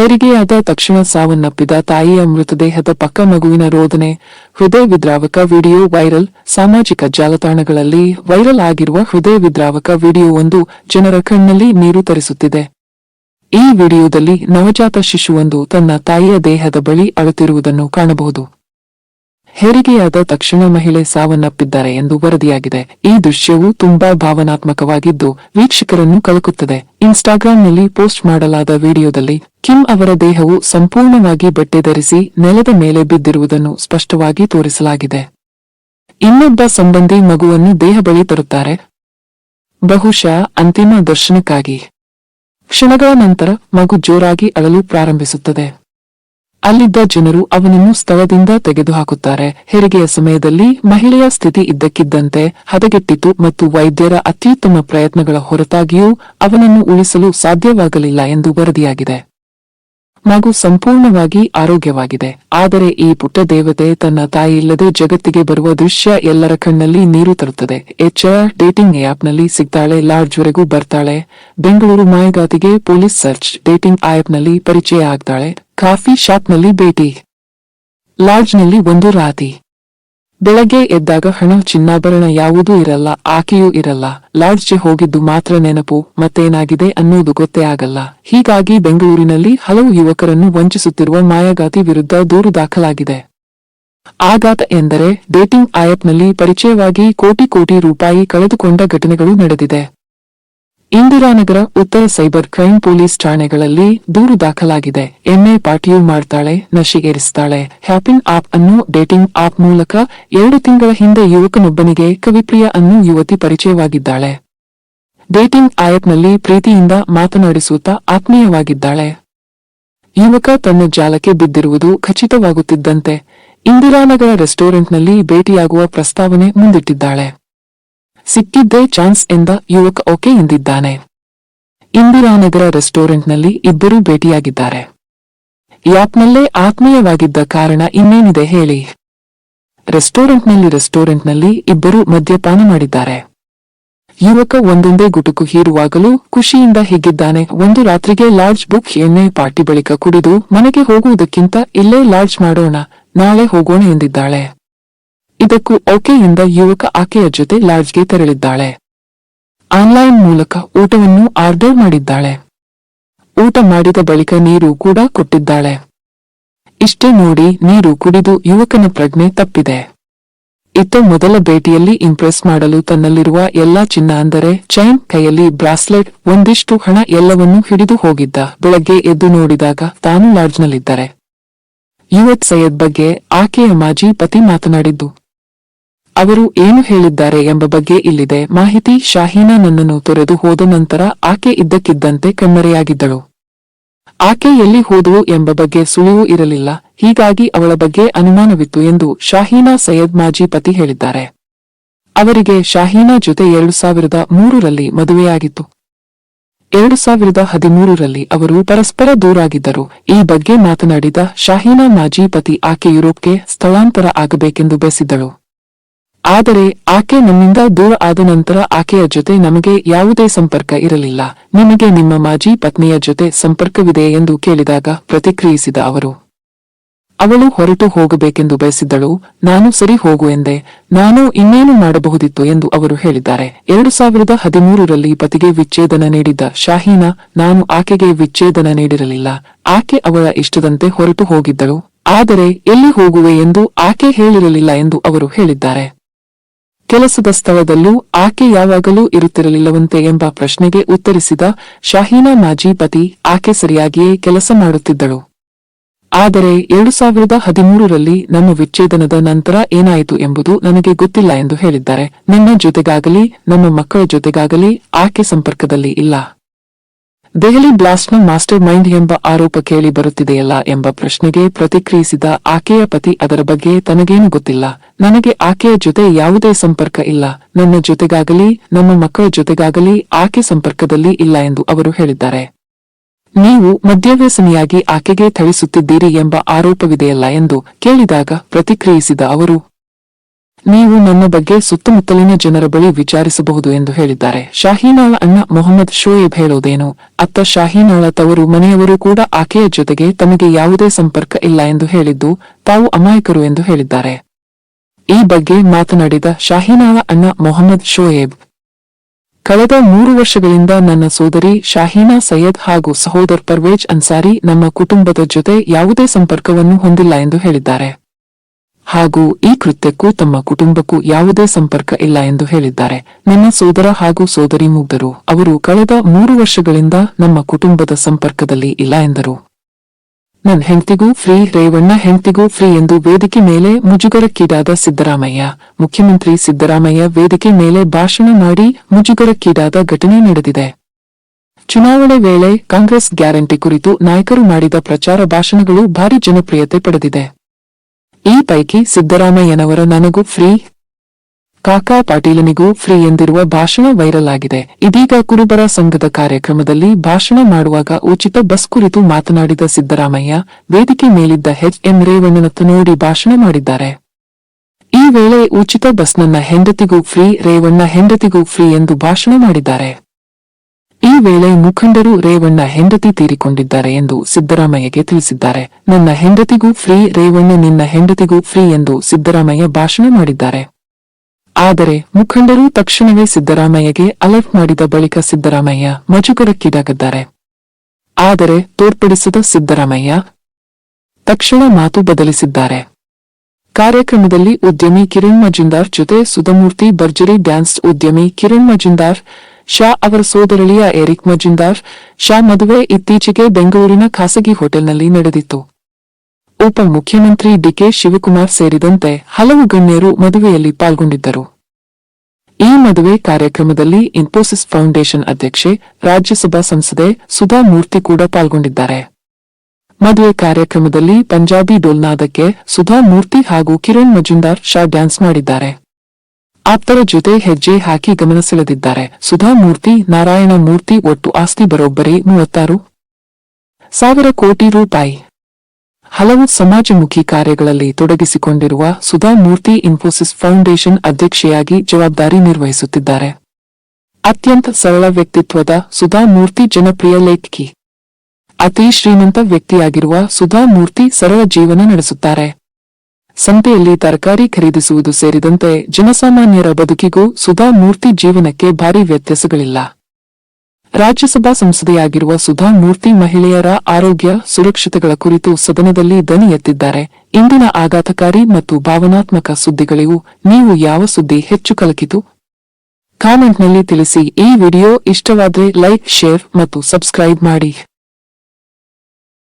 ಹೆರಿಗೆಯಾದ ತಕ್ಷಣ ಸಾವನ್ನಪ್ಪಿದ ತಾಯಿಯ ಮೃತದೇಹದ ಪಕ್ಕ ಮಗುವಿನ ರೋದನೆ, ಹೃದಯ ವಿದ್ರಾವಕ ವಿಡಿಯೋ ವೈರಲ್, ಸಾಮಾಜಿಕ ಜಾಲತಾಣಗಳಲ್ಲಿ ವೈರಲ್ ಆಗಿರುವ ಹೃದಯ ವಿದ್ರಾವಕ ವಿಡಿಯೋವೊಂದು ಜನರ ಕಣ್ಣಲ್ಲಿ ನೀರು ತರಿಸುತ್ತಿದೆ. ಈ ವಿಡಿಯೋದಲ್ಲಿ ನವಜಾತ ಶಿಶುವೊಂದು ತನ್ನ ತಾಯಿಯ ದೇಹದ ಬಳಿ ಅಳುತ್ತಿರುವುದನ್ನು ಕಾಣಬಹುದು. ಹೆರಿಗೆಯಾದ ತಕ್ಷಣ ಮಹಿಳೆ ಸಾವನ್ನಪ್ಪಿದ್ದಾರೆ ಎಂದು ವರದಿಯಾಗಿದೆ. ಈ ದೃಶ್ಯವು ತುಂಬಾ ಭಾವನಾತ್ಮಕವಾಗಿದ್ದು ವೀಕ್ಷಕರನ್ನು ಕಲಕುತ್ತದೆ ಇನ್ಸ್ಟಾಗ್ರಾಂನಲ್ಲಿ ಪೋಸ್ಟ್ ಮಾಡಲಾದ ವಿಡಿಯೋದಲ್ಲಿ ಕಿಮ್ ಅವರ ದೇಹವು ಸಂಪೂರ್ಣವಾಗಿ ಬಟ್ಟೆ ಧರಿಸಿ ನೆಲದ ಮೇಲೆ ಬಿದ್ದಿರುವುದನ್ನು ಸ್ಪಷ್ಟವಾಗಿ ತೋರಿಸಲಾಗಿದೆ. ಇನ್ನೊಬ್ಬ ಸಂಬಂಧಿ ಮಗುವನ್ನು ದೇಹ ಬಳಿ ತರುತ್ತಾರೆ. ಬಹುಶಃ ಅಂತಿಮ ದರ್ಶನಕ್ಕಾಗಿ. ಕ್ಷಣಗಳ ನಂತರ ಮಗು ಜೋರಾಗಿ ಅಳಲು ಪ್ರಾರಂಭಿಸುತ್ತದೆ. ಅಲ್ಲಿದ್ದ ಜನರು ಅವನನ್ನು ಸ್ಥಳದಿಂದ ತೆಗೆದುಹಾಕುತ್ತಾರೆ. ಹೆರಿಗೆಯ ಸಮಯದಲ್ಲಿ ಮಹಿಳೆಯ ಸ್ಥಿತಿ ಇದ್ದಕ್ಕಿದ್ದಂತೆ ಹದಗೆಟ್ಟಿತು ಮತ್ತು ವೈದ್ಯರ ಅತ್ಯುತ್ತಮ ಪ್ರಯತ್ನಗಳ ಹೊರತಾಗಿಯೂ ಅವನನ್ನು ಉಳಿಸಲು ಸಾಧ್ಯವಾಗಲಿಲ್ಲ ಎಂದು ವರದಿಯಾಗಿದೆ. ಮಗು ಸಂಪೂರ್ಣವಾಗಿ ಆರೋಗ್ಯವಾಗಿದೆ. ಆದರೆ ಈ ಪುಟ್ಟ ದೇವತೆ ತನ್ನ ತಾಯಿಯಿಲ್ಲದೆ ಜಗತ್ತಿಗೆ ಬರುವ ದೃಶ್ಯ ಎಲ್ಲರ ಕಣ್ಣಲ್ಲಿ ನೀರು ತರುತ್ತದೆ. ಎಚ್ ಡೇಟಿಂಗ್ ಆ್ಯಪ್ನಲ್ಲಿ ಸಿಗ್ತಾಳೆ ಲಾಡ್ಜ್ವರೆಗೂ ಬರ್ತಾಳೆ. ಬೆಂಗಳೂರು ಮಾಯಗಾತಿಗೆ ಪೊಲೀಸ್ ಸರ್ಚ್, ಡೇಟಿಂಗ್ ಆ್ಯಪ್ನಲ್ಲಿ ಪರಿಚಯ ಆಗ್ತಾಳೆ. ಕಾಫಿ ಶಾಪ್ನಲ್ಲಿ ಭೇಟಿ. ಲಾಡ್ಜ್ನಲ್ಲಿ ಒಂದು ರಾತಿ. ಬೆಳಗ್ಗೆ ಎದ್ದಾಗ ಹಣ ಚಿನ್ನಾಭರಣ ಯಾವುದೂ ಇರಲ್ಲ, ಆಕೆಯೂ ಇರಲ್ಲ. ಲಾಡ್ಜ್ಗೆ ಹೋಗಿದ್ದು ಮಾತ್ರ ನೆನಪು, ಮತ್ತೇನಾಗಿದೆ ಅನ್ನೋದು ಗೊತ್ತೇ ಆಗಲ್ಲ. ಹೀಗಾಗಿ ಬೆಂಗಳೂರಿನಲ್ಲಿ ಹಲವು ಯುವಕರನ್ನು ವಂಚಿಸುತ್ತಿರುವ ಮಾಯಾಗಾತಿ ವಿರುದ್ಧ ದೂರು ದಾಖಲಾಗಿದೆ. ಆಘಾತ ಎಂದರೆ ಡೇಟಿಂಗ್ ಆಯಪ್ನಲ್ಲಿ ಪರಿಚಯವಾಗಿ ಕೋಟಿ ಕೋಟಿ ರೂಪಾಯಿ ಕಳೆದುಕೊಂಡ ಘಟನೆಗಳು ನಡೆದಿದೆ. ಇಂದಿರಾನಗರ ಉತ್ತರ ಸೈಬರ್ ಕ್ರೈಂ ಪೊಲೀಸ್ ಠಾಣೆಗಳಲ್ಲಿ ದೂರು ದಾಖಲಾಗಿದೆ. ಎಂಎ ಪಾರ್ಟಿಯು ಮಾಡ್ತಾಳೆ, ನಶಿಗೇರಿಸ್ತಾಳೆ. ಹ್ಯಾಪಿನ್ ಆಪ್ ಅನ್ನು ಡೇಟಿಂಗ್ ಆಪ್ ಮೂಲಕ ಎರಡು ತಿಂಗಳ ಹಿಂದೆ ಯುವಕನೊಬ್ಬನಿಗೆ ಕವಿಪ್ರಿಯ ಅನ್ನು ಯುವತಿ ಪರಿಚಯವಾಗಿದ್ದಾಳೆ. ಡೇಟಿಂಗ್ ಆ್ಯಪ್ನಲ್ಲಿ ಪ್ರೀತಿಯಿಂದ ಮಾತನಾಡಿಸುತ್ತಾ ಆತ್ಮೀಯವಾಗಿದ್ದಾಳೆ. ಯುವಕ ತನ್ನ ಜಾಲಕ್ಕೆ ಬಿದ್ದಿರುವುದು ಖಚಿತವಾಗುತ್ತಿದ್ದಂತೆ ಇಂದಿರಾನಗರ ರೆಸ್ಟೋರೆಂಟ್ನಲ್ಲಿ ಭೇಟಿಯಾಗುವ ಪ್ರಸ್ತಾವನೆ ಮುಂದಿಟ್ಟಿದ್ದಾಳೆ. ಸಿಕ್ಕಿದ್ದೇ ಚಾನ್ಸ್ ಎಂದ ಯುವಕ ಓಕೆ ಎಂದಿದ್ದಾನೆ. ಇಂದಿರಾನಗರ ರೆಸ್ಟೋರೆಂಟ್ನಲ್ಲಿ ಇಬ್ಬರೂ ಭೇಟಿಯಾಗಿದ್ದಾರೆ. ಯಾಪ್ನಲ್ಲೇ ಆತ್ಮೀಯವಾಗಿದ್ದ ಕಾರಣ ಇನ್ನೇನಿದೆ ಹೇಳಿ. ರೆಸ್ಟೋರೆಂಟ್ನಲ್ಲಿ ರೆಸ್ಟೋರೆಂಟ್ನಲ್ಲಿ ಇಬ್ಬರು ಮದ್ಯಪಾನ ಮಾಡಿದ್ದಾರೆ. ಯುವಕ ಒಂದೊಂದೇ ಗುಟುಕು ಹೀರುವಾಗಲೂ ಖುಷಿಯಿಂದ ಹಿಗ್ಗಿದ್ದಾನೆ ಒಂದು ರಾತ್ರಿಗೆ ಲಾಡ್ಜ್ ಬುಕ್ ಎಣ್ಣೆ ಪಾರ್ಟಿ ಬಳಿಕ ಕುಡಿದು ಮನೆಗೆ ಹೋಗುವುದಕ್ಕಿಂತ ಇಲ್ಲೇ ಲಾಡ್ಜ್ ಮಾಡೋಣ, ನಾಳೆ ಹೋಗೋಣ ಎಂದಿದ್ದಾಳೆ. ಇದಕ್ಕೂ ಓಕೆ ಎಂದ ಯುವಕ ಆಕೆಯ ಜೊತೆ ಲಾಡ್ಜ್ಗೆ ತೆರಳಿದ್ದಾಳೆ. ಆನ್ಲೈನ್ ಮೂಲಕ ಊಟವನ್ನು ಆರ್ಡರ್ ಮಾಡಿದ್ದಾಳೆ. ಊಟ ಮಾಡಿದ ಬಳಿಕ ನೀರು ಕೂಡ ಕೊಟ್ಟಿದ್ದಾಳೆ. ಇಷ್ಟೇ ನೋಡಿ ನೀರು ಕುಡಿದು ಯುವಕನ ಪ್ರಜ್ಞೆ ತಪ್ಪಿದೆ. ಇತ್ತ ಮೊದಲ ಭೇಟಿಯಲ್ಲಿ ಇಂಪ್ರೆಸ್ ಮಾಡಲು ತನ್ನಲ್ಲಿರುವ ಎಲ್ಲಾ ಚಿನ್ನ ಅಂದರೆ ಚೈನ್ ಕೈಯಲ್ಲಿ ಬ್ರಾಸ್ಲೆಟ್, ಒಂದಿಷ್ಟು ಹಣ ಎಲ್ಲವನ್ನೂ ಹಿಡಿದು ಹೋಗಿದ್ದ ಬೆಳಗ್ಗೆ ಎದ್ದು ನೋಡಿದಾಗ ತಾನು ಲಾಡ್ಜ್ನಲ್ಲಿದ್ದರೆ. ಯುವತ್ ಸೈಯದ್ ಬಗ್ಗೆ ಆಕೆಯ ಮಾಜಿ ಪತಿ ಮಾತನಾಡಿದ್ದು ಅವರು ಏನು ಹೇಳಿದ್ದಾರೆ ಎಂಬ ಬಗ್ಗೆ ಇಲ್ಲಿದೆ. ಮಾಹಿತಿ ಶಾಹೀನಾ ನನ್ನನ್ನು ತೊರೆದು ಹೋದ ನಂತರ ಆಕೆ ಇದ್ದಕ್ಕಿದ್ದಂತೆ ಕಣ್ಮರೆಯಾಗಿದ್ದಳು. ಆಕೆ ಎಲ್ಲಿ ಹೋದಳು ಎಂಬ ಬಗ್ಗೆ ಸುಳಿವು ಇರಲಿಲ್ಲ. ಹೀಗಾಗಿ ಅವಳ ಬಗ್ಗೆ ಅನುಮಾನವಿತ್ತು ಎಂದು ಶಾಹೀನಾ ಸೈಯದ್ ಮಾಜಿ ಪತಿ ಹೇಳಿದ್ದಾರೆ. ಅವರಿಗೆ ಶಾಹೀನಾ ಜೊತೆ ಎರಡು ಸಾವಿರದ ಮೂರರಲ್ಲಿ ಮದುವೆಯಾಗಿತ್ತು. ಎರಡು ಸಾವಿರದ ಹದಿಮೂರರಲ್ಲಿ ಅವರು ಪರಸ್ಪರ ದೂರಾಗಿದ್ದರು. ಈ ಬಗ್ಗೆ ಮಾತನಾಡಿದ ಶಾಹೀನಾ ಮಾಜಿ ಪತಿ ಆಕೆ ಯುರೋಪ್ಗೆ ಸ್ಥಳಾಂತರ ಆಗಬೇಕೆಂದು ಬಯಸಿದ್ದಳು. ಆದರೆ ಆಕೆ ನಮ್ಮಿಂದ ದೂರ ಆದ ನಂತರ ಆಕೆಯ ಜೊತೆ ನಮಗೆ ಯಾವುದೇ ಸಂಪರ್ಕ ಇರಲಿಲ್ಲ. ನಿಮಗೆ ನಿಮ್ಮ ಮಾಜಿ ಪತ್ನಿಯ ಜೊತೆ ಸಂಪರ್ಕವಿದೆ ಎಂದು ಕೇಳಿದಾಗ ಪ್ರತಿಕ್ರಿಯಿಸಿದ ಅವರು, ಅವಳು ಹೊರಟು ಹೋಗಬೇಕೆಂದು ಬಯಸಿದ್ದಳು. ನಾನು ಸರಿ ಹೋಗು ಎಂದೆ. ನಾನು ಇನ್ನೇನು ಮಾಡಬಹುದಿತ್ತು ಎಂದು ಅವರು ಹೇಳಿದ್ದಾರೆ. ಎರಡು ಸಾವಿರದ ಹದಿಮೂರರಲ್ಲಿ ಪತಿಗೆ ವಿಚ್ಛೇದನ ನೀಡಿದ್ದ ಶಾಹೀನಾ ನಾನು ಆಕೆಗೆ ವಿಚ್ಛೇದನ ನೀಡಿರಲಿಲ್ಲ. ಆಕೆ ಅವಳ ಇಷ್ಟದಂತೆ ಹೊರಟು ಹೋಗಿದ್ದಳು. ಆದರೆ ಎಲ್ಲಿ ಹೋಗುವೆ ಎಂದು ಆಕೆ ಹೇಳಿರಲಿಲ್ಲ ಎಂದು ಅವರು ಹೇಳಿದ್ದಾರೆ. ಕೆಲಸದ ಸ್ಥಳದಲ್ಲೂ ಆಕೆ ಯಾವಾಗಲೂ ಇರುತ್ತಿರಲಿಲ್ಲವಂತೆ ಎಂಬ ಪ್ರಶ್ನೆಗೆ ಉತ್ತರಿಸಿದ ಶಾಹೀನಾ ಮಾಜಿ ಪತಿ, ಆಕೆ ಸರಿಯಾಗಿಯೇ ಕೆಲಸ ಮಾಡುತ್ತಿದ್ದಳು. ಆದರೆ ಎರಡು ಸಾವಿರದ ಹದಿಮೂರರಲ್ಲಿ ನಮ್ಮ ವಿಚ್ಛೇದನದ ನಂತರ ಏನಾಯಿತು ಎಂಬುದು ನನಗೆ ಗೊತ್ತಿಲ್ಲ ಎಂದು ಹೇಳಿದ್ದಾರೆ. ನಿನ್ನ ಜೊತೆಗಾಗಲಿ, ನಮ್ಮ ಮಕ್ಕಳ ಜೊತೆಗಾಗಲಿ ಆಕೆ ಸಂಪರ್ಕದಲ್ಲಿ ಇಲ್ಲ. ದೆಹಲಿ ಬ್ಲಾಸ್ಟ್ನ ಮಾಸ್ಟರ್ ಮೈಂಡ್ ಎಂಬ ಆರೋಪ ಕೇಳಿ ಬರುತ್ತಿದೆಯಲ್ಲ ಎಂಬ ಪ್ರಶ್ನೆಗೆ ಪ್ರತಿಕ್ರಿಯಿಸಿದ ಆಕೆಯ ಪತಿ ಅದರ ಬಗ್ಗೆ ತನಗೇನು ಗೊತ್ತಿಲ್ಲ. ನನಗೆ ಆಕೆಯ ಜೊತೆ ಯಾವುದೇ ಸಂಪರ್ಕ ಇಲ್ಲ. ನನ್ನ ಜೊತೆಗಾಗಲಿ, ನಮ್ಮ ಮಕ್ಕಳ ಜೊತೆಗಾಗಲಿ ಆಕೆ ಸಂಪರ್ಕದಲ್ಲಿ ಇಲ್ಲ ಎಂದು ಅವರು ಹೇಳಿದ್ದಾರೆ. ನೀವು ಮದ್ಯವ್ಯಸನಿಯಾಗಿ ಆಕೆಗೆ ಥಳಿಸುತ್ತಿದ್ದೀರಿ ಎಂಬ ಆರೋಪವಿದೆಯಲ್ಲ ಎಂದು ಕೇಳಿದಾಗ ಪ್ರತಿಕ್ರಿಯಿಸಿದ ಅವರು ನೀವು ನನ್ನ ಬಗ್ಗೆ ಸುತ್ತಮುತ್ತಲಿನ ಜನರ ಬಳಿ ವಿಚಾರಿಸಬಹುದು ಎಂದು ಹೇಳಿದ್ದಾರೆ. ಶಾಹೀನಾಳ ಅಣ್ಣ ಮೊಹಮ್ಮದ್ ಶೋಯೇಬ್ ಹೇಳೋದೇನು ಅತ್ತ ಶಾಹೀನಾಳ ತವರು ಮನೆಯವರು ಕೂಡ ಆಕೆಯ ಜೊತೆಗೆ ತಮಗೆ ಯಾವುದೇ ಸಂಪರ್ಕ ಇಲ್ಲ ಎಂದು ಹೇಳಿದ್ದು ತಾವು ಅಮಾಯಕರು ಎಂದು ಹೇಳಿದ್ದಾರೆ. ಈ ಬಗ್ಗೆ ಮಾತನಾಡಿದ ಶಾಹೀನಾಳ ಅಣ್ಣ ಮೊಹಮ್ಮದ್ ಶೋಯೇಬ್. ಕಳೆದ ಮೂರು ವರ್ಷಗಳಿಂದ ನನ್ನ ಸೋದರಿ ಶಾಹೀನಾ ಸೈಯದ್ ಹಾಗೂ ಸಹೋದರ್ ಪರ್ವೇಜ್ ಅನ್ಸಾರಿ ನಮ್ಮ ಕುಟುಂಬದ ಜೊತೆ ಯಾವುದೇ ಸಂಪರ್ಕವನ್ನು ಹೊಂದಿಲ್ಲ ಎಂದು ಹೇಳಿದ್ದಾರೆ. ಹಾಗೂ ಈ ಕೃತ್ಯಕ್ಕೂ ತಮ್ಮ ಕುಟುಂಬಕ್ಕೂ ಯಾವುದೇ ಸಂಪರ್ಕ ಇಲ್ಲ ಎಂದು ಹೇಳಿದ್ದಾರೆ. ನನ್ನ ಸೋದರ ಹಾಗೂ ಸೋದರಿ ಮುಗ್ಧರು, ಅವರು ಕಳೆದ ಮೂರು ವರ್ಷಗಳಿಂದ ನಮ್ಮ ಕುಟುಂಬದ ಸಂಪರ್ಕದಲ್ಲಿ ಇಲ್ಲ ಎಂದರು. ನನ್ನ ಹೆಂಡತಿಗೂ ಫ್ರೀ, ರೇವಣ್ಣ ಹೆಂಡತಿಗೂ ಫ್ರೀ ಎಂದು ವೇದಿಕೆ ಮೇಲೆ ಮುಜುಗರಕ್ಕೀಡಾದ ಸಿದ್ದರಾಮಯ್ಯ, ಮುಖ್ಯಮಂತ್ರಿ ಸಿದ್ದರಾಮಯ್ಯ ವೇದಿಕೆ ಮೇಲೆ ಭಾಷಣ ಮಾಡಿ ಮುಜುಗರಕ್ಕೀಡಾದ ಘಟನೆ ನಡೆದಿದೆ. ಚುನಾವಣೆ ವೇಳೆ ಕಾಂಗ್ರೆಸ್ ಗ್ಯಾರಂಟಿ ಕುರಿತು ನಾಯಕರು ಮಾಡಿದ ಪ್ರಚಾರ ಭಾಷಣಗಳು ಭಾರಿ ಜನಪ್ರಿಯತೆ ಪಡೆದಿದೆ. ಈ ಪೈಕಿ ಸಿದ್ದರಾಮಯ್ಯನವರ ನನಗೂ ಫ್ರೀ. ಕಾಕಾ ಪಾಟೀಲನಿಗೂ ಫ್ರೀ ಎಂದಿರುವ ಭಾಷಣ ವೈರಲ್ ಆಗಿದೆ. ಇದೀಗ ಕುರುಬರ ಸಂಘದ ಕಾರ್ಯಕ್ರಮದಲ್ಲಿ ಭಾಷಣ ಮಾಡುವಾಗ ಉಚಿತ ಬಸ್ ಕುರಿತು ಮಾತನಾಡಿದ ಸಿದ್ದರಾಮಯ್ಯ, ವೇದಿಕೆ ಮೇಲಿದ್ದ ಹೆಚ್ ಎಂ. ರೇವಣ್ಣನತ್ತು ನೋಡಿ ಭಾಷಣ ಮಾಡಿದ್ದಾರೆ. ಈ ವೇಳೆ ಉಚಿತ ಬಸ್ ನನ್ನ ಹೆಂಡತಿಗೂ ಫ್ರೀ, ರೇವಣ್ಣ ಹೆಂಡತಿಗೂ ಫ್ರೀ ಎಂದು ಭಾಷಣ ಮಾಡಿದ್ದಾರೆ. ಈ ವೇಳೆ ಮುಖಂಡರು ರೇವಣ್ಣ ಹೆಂಡತಿ ತೀರಿಕೊಂಡಿದ್ದಾರೆ ಎಂದು ಸಿದ್ದರಾಮಯ್ಯಗೆ ತಿಳಿಸಿದ್ದಾರೆ. ನನ್ನ ಹೆಂಡತಿಗೂ ಫ್ರೀ, ರೇವಣ್ಣ ನಿನ್ನ ಹೆಂಡತಿಗೂ ಫ್ರೀ ಎಂದು ಸಿದ್ದರಾಮಯ್ಯ ಭಾಷಣ ಮಾಡಿದ್ದಾರೆ. ಆದರೆ ಮುಖಂಡರು ತಕ್ಷಣವೇ ಸಿದ್ದರಾಮಯ್ಯಗೆ ಅಲರ್ಟ್ ಮಾಡಿದ ಬಳಿಕ ಸಿದ್ದರಾಮಯ್ಯ ಮಜುಗರಕ್ಕೀಡಾಗಿದ್ದಾರೆ. ಆದರೆ ತೋರ್ಪಡಿಸಿದ ಸಿದ್ದರಾಮಯ್ಯ ತಕ್ಷಣ ಮಾತು ಬದಲಿಸಿದ್ದಾರೆ. ಕಾರ್ಯಕ್ರಮದಲ್ಲಿ ಉದ್ಯಮಿ ಕಿರಣ್ ಮಜುಂದಾರ್ ಜೊತೆ ಸುಧಮೂರ್ತಿ ಭರ್ಜರಿ ಡ್ಯಾನ್ಸ್ ಉದ್ಯಮಿ ಕಿರಣ್ ಮಜುಂದಾರ್ ಶಾ ಅವರ ಸೋದರಳಿಯ ಎರಿಕ್ ಮಜುಂದಾರ್, ಶಾ ಮದುವೆ ಇತ್ತೀಚೆಗೆ ಬೆಂಗಳೂರಿನ ಖಾಸಗಿ ಹೋಟೆಲ್ನಲ್ಲಿ ನಡೆದಿತ್ತು. ಉಪಮುಖ್ಯಮಂತ್ರಿ ಡಿಕೆ ಶಿವಕುಮಾರ್ ಸೇರಿದಂತೆ ಹಲವು ಗಣ್ಯರು ಮದುವೆಯಲ್ಲಿ ಪಾಲ್ಗೊಂಡಿದ್ದರು. ಈ ಮದುವೆ ಕಾರ್ಯಕ್ರಮದಲ್ಲಿ ಇನ್ಫೋಸಿಸ್ ಫೌಂಡೇಶನ್ ಅಧ್ಯಕ್ಷೆ, ರಾಜ್ಯಸಭಾ ಸಂಸದೆ ಸುಧಾ ಮೂರ್ತಿ ಕೂಡ ಪಾಲ್ಗೊಂಡಿದ್ದಾರೆ. ಮದುವೆ ಕಾರ್ಯಕ್ರಮದಲ್ಲಿ ಪಂಜಾಬಿ ಡೋಲ್ನಾದಕ್ಕೆ ಸುಧಾ ಮೂರ್ತಿ ಹಾಗೂ ಕಿರಣ್ ಮಜುಂದಾರ್ ಶಾ ಡ್ಯಾನ್ಸ್ ಮಾಡಿದ್ದಾರೆ. ಆಪ್ತರ ಜೊತೆ ಹೆಜ್ಜೆ ಹಾಕಿ ಗಮನ ಸೆಳೆದಿದ್ದಾರೆ ಸುಧಾ ಮೂರ್ತಿ ನಾರಾಯಣ ಮೂರ್ತಿ ಒಟ್ಟು ಆಸ್ತಿ ಬರೋಬ್ಬರಿ ಮೂವತ್ತಾರು. ಸಾವಿರ ಕೋಟಿ ರೂಪಾಯಿ. ಹಲವು ಸಮಾಜಮುಖಿ ಕಾರ್ಯಗಳಲ್ಲಿ ತೊಡಗಿಸಿಕೊಂಡಿರುವ ಸುಧಾಮೂರ್ತಿ ಇನ್ಫೋಸಿಸ್ ಫೌಂಡೇಶನ್ ಅಧ್ಯಕ್ಷೆಯಾಗಿ ಜವಾಬ್ದಾರಿ ನಿರ್ವಹಿಸುತ್ತಿದ್ದಾರೆ. ಅತ್ಯಂತ ಸರಳ ವ್ಯಕ್ತಿತ್ವದ ಸುಧಾಮೂರ್ತಿ ಜನಪ್ರಿಯ ಲೇಖಕಿ. ಅತಿ ಶ್ರೀಮಂತ ವ್ಯಕ್ತಿಯಾಗಿರುವ ಸುಧಾಮೂರ್ತಿ ಸರಳ ಜೀವನ ನಡೆಸುತ್ತಾರೆ. ಸಂತೆಯಲ್ಲಿ ತರಕಾರಿ ಖರೀದಿಸುವುದು ಸೇರಿದಂತೆ ಜನಸಾಮಾನ್ಯರ ಬದುಕಿಗೂ ಸುಧಾ ಮೂರ್ತಿ ಜೀವನಕ್ಕೆ ಭಾರಿ ವ್ಯತ್ಯಾಸಗಳಿಲ್ಲ. ರಾಜ್ಯಸಭಾ ಸಂಸದೆಯಾಗಿರುವ ಸುಧಾ ಮೂರ್ತಿ ಮಹಿಳೆಯರ ಆರೋಗ್ಯ ಸುರಕ್ಷತೆಗಳ ಕುರಿತು ಸದನದಲ್ಲಿ ದನಿ ಎತ್ತಿದ್ದಾರೆ. ಇಂದಿನ ಆಘಾತಕಾರಿ ಮತ್ತು ಭಾವನಾತ್ಮಕ ಸುದ್ದಿಗಳಿಗೂ ನೀವು ಯಾವ ಸುದ್ದಿ ಹೆಚ್ಚು ಕಲಕಿತು? ಕಾಮೆಂಟ್ನಲ್ಲಿ ತಿಳಿಸಿ. ಈ ವಿಡಿಯೋ ಇಷ್ಟವಾದರೆ ಲೈಕ್, ಶೇರ್ ಮತ್ತು ಸಬ್ಸ್ಕ್ರೈಬ್ ಮಾಡಿ.